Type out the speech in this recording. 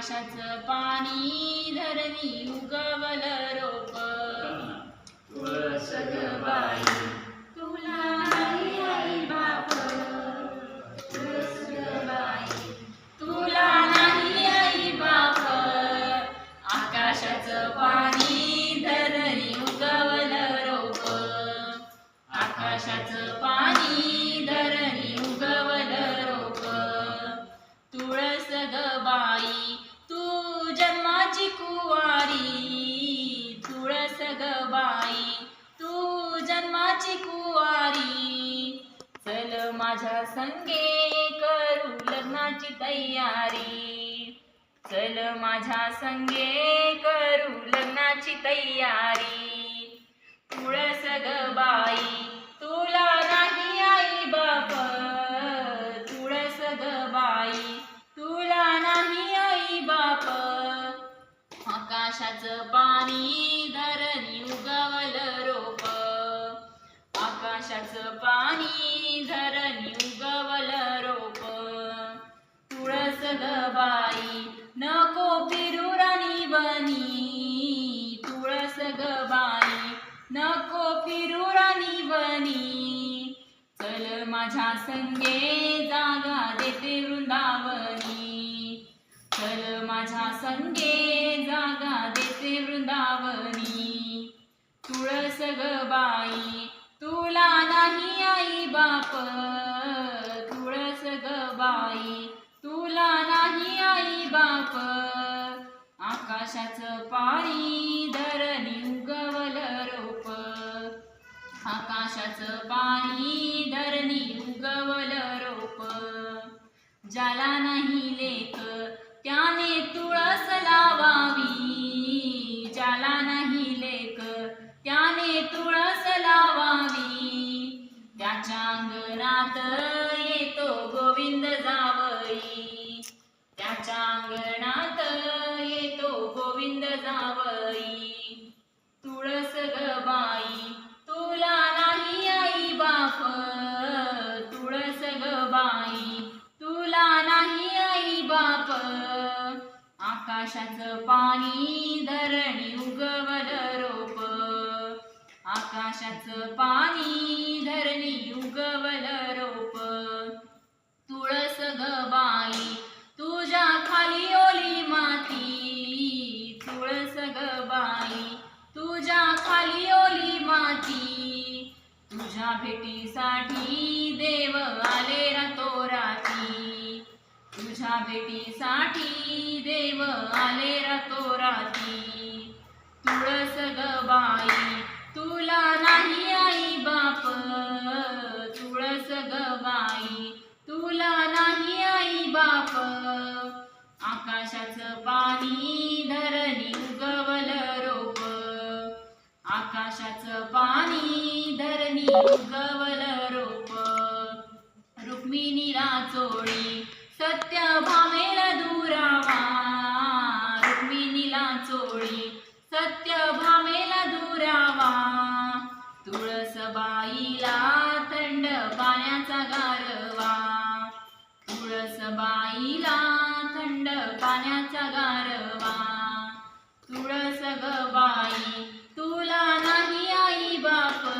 आकाशाचं पाणी धरणी उगवल रोप. तुला आई बाप तुळस ग बाई तुला नाही आई बाप आकाशाचं पाणी धरणी उगवल रोप. आकाशाचं पाणी धरणी माझ्या संगे करू लग्नाची तयारी. चल माझ्या संगे करू लग्नाची तयारी. तुळस ग बाई तुला नाही आई बाप. तुळस ग बाई तुला नाही आई बाप. आकाशाचं पाणी माझ्या संगे जागा देते वृंदावनी. चल माझ्या संगे जागा देते वृंदावनी. तुळस ग बाई तुला नाही आई बाप. तुळस ग बाई तुला नाही आई बाप. आकाशाचं पाणी धरणी उगवल रोप. आकाशाचं पाणी ज्याला नाही लेख त्याने तुळस लावावी. ज्याला नाही लेख त्याने तुळस लावावी. त्याच्या अंगणात येतो गोविंद जावई. त्याच्या अंगणात येतो गोविंद जावई. आकाशाचं पाणी धरणी उगवल रोप. आकाशाचं पाणी धरणी उगवल रोप. तुळस ग बाई तुझ्या खाली ओली माती. तुळस ग बाई तुझ्या खाली ओली माती. तुझ्या भेटीसाठी देव आले रातोराती तुझ्या भेटीसाठी देव आले रातोराती. तुळस ग बाई तुला नाही आई बाप. तुळस ग बाई तुला नाही आई बाप. आकाशाचं पाणी धरणी उगवल रोप. आकाशाचं पाणी धरणी उगवल रोप. रुक्मिणीला चोळी सत्य भामेला दुरावा. रुक्मिणीला चोळी. सत्य भामेला दुरावा. तुळस बाईला थंड पाण्याचा गारवा. तुळस बाईला थंड पाण्याचा गारवा. तुळस ग बाई तुला नाही आई बाप.